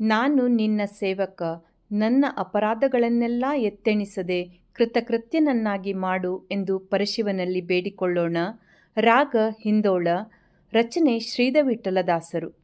ನಾನು ನಿನ್ನ ಸೇವಕ, ನನ್ನ ಅಪರಾಧಗಳನ್ನೆಲ್ಲ ಎತ್ತೆಣಿಸದೆ ಕೃತಕೃತ್ಯನನ್ನಾಗಿ ಮಾಡು ಎಂದು ಪರಶಿವನಲ್ಲಿ ಬೇಡಿಕೊಳ್ಳೋಣ. ರಾಗ ಹಿಂದೋಳ. ರಚನೆ ಶ್ರೀಧವಿಠಲದಾಸರು.